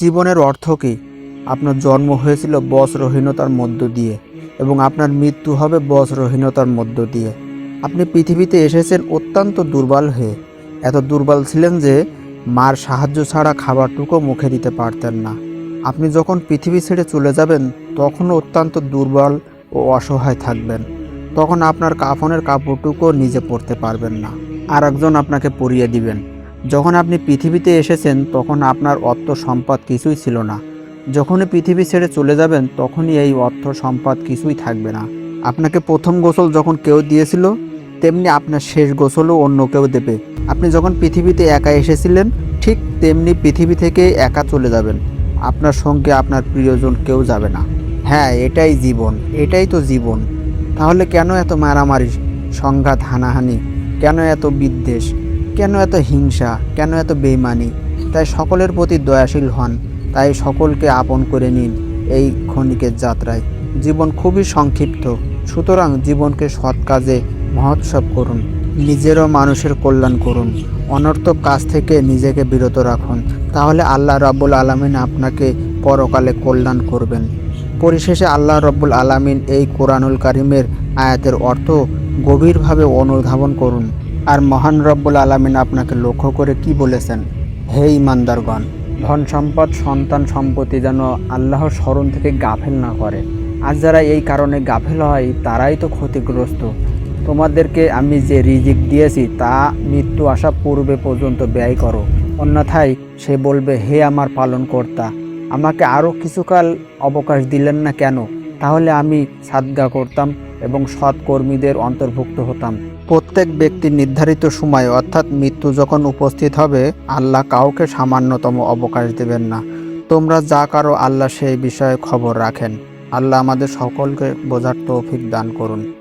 জীবনের অর্থ কী? আপনার জন্ম হয়েছিল বস্ত্রহীনতার মধ্য দিয়ে এবং আপনার মৃত্যু হবে বস্ত্রহীনতার মধ্য দিয়ে। আপনি পৃথিবীতে এসেছেন অত্যন্ত দুর্বল হয়ে। এত দুর্বল ছিলেন যে মার সাহায্য ছাড়া খাবারটুকু মুখে দিতে পারতেন না। আপনি যখন পৃথিবী ছেড়ে চলে যাবেন, তখনও অত্যন্ত দুর্বল ও অসহায় থাকবেন। তখন আপনার কাফনের কাপড়টুকু নিজে পরতে পারবেন না। আর একজন আপনাকে পরিয়ে দিবেন। যখন আপনি পৃথিবীতে এসেছেন, তখন আপনার অর্থ সম্পদ কিছুই ছিল না। যখনই পৃথিবী ছেড়ে চলে যাবেন, তখনই এই অর্থ সম্পদ কিছুই থাকবে না। আপনাকে প্রথম গোসল যখন কেউ দিয়েছিল, তেমনি আপনার শেষ গোসলও অন্য কেউ দেবে। আপনি যখন পৃথিবীতে একা এসেছিলেন, ঠিক তেমনি পৃথিবী থেকে একা চলে যাবেন। আপনার সঙ্গে আপনার প্রিয়জন কেউ যাবে না। হ্যাঁ এটাই জীবন, এটাই তো জীবন। তাহলে কেন এত মারামারি সংঘাত, হানাহানি? কেন এত বিদ্বেষ? কেন এত হিংসা? কেন এত বেইমানি? তাই সকলের প্রতি দয়াশীল হন। তাই সকলকে আপন করে নিন এই ক্ষণিকের যাত্রায়। জীবন খুবই সংক্ষিপ্ত। সুতরাং জীবনকে সৎ কাজে মহোৎসব করুন। নিজেরও মানুষের কল্যাণ করুন। অনর্থক কাজ থেকে নিজেকে বিরত রাখুন। তাহলে আল্লাহ রাব্বুল আলামিন আপনাকে পরকালে কল্যাণ করবেন। পরিশেষে আল্লাহ রব্বুল আলামিন এই কোরআনুল কারিমের আয়াতের অর্থ গভীরভাবে অনুধাবন করুন। আর মহান রব্বুল আলামিন আপনাকে লক্ষ্য করে কি বলেছেন? হে ইমানদারগণ ধন সম্পদ, সন্তান সম্পত্তি যেন আল্লাহর স্মরণ থেকে গাফেল না করে। আর যারা এই কারণে গাফেল হয়, তারাই তো ক্ষতিগ্রস্ত। তোমাদেরকে আমি যে রিজিক দিয়েছি, তা মৃত্যু আসা পূর্বে পর্যন্ত ব্যয় করো। অন্যথায় সে বলবে, হে আমার পালনকর্তা, আমাকে আরও কিছুকাল অবকাশ দিলেন না কেন? তাহলে আমি সাদগা করতাম এবং সৎ কর্মীদের অন্তর্ভুক্ত হতাম। প্রত্যেক ব্যক্তির নির্ধারিত সময়, অর্থাৎ মৃত্যু যখন উপস্থিত হবে, আল্লাহ কাউকে সামান্যতম অবকাশ দেবেন না। তোমরা যা কারও আল্লাহ সেই বিষয়ে খবর রাখেন। আল্লাহ আমাদের সকলকে বোঝার তৌফিক দান করুন।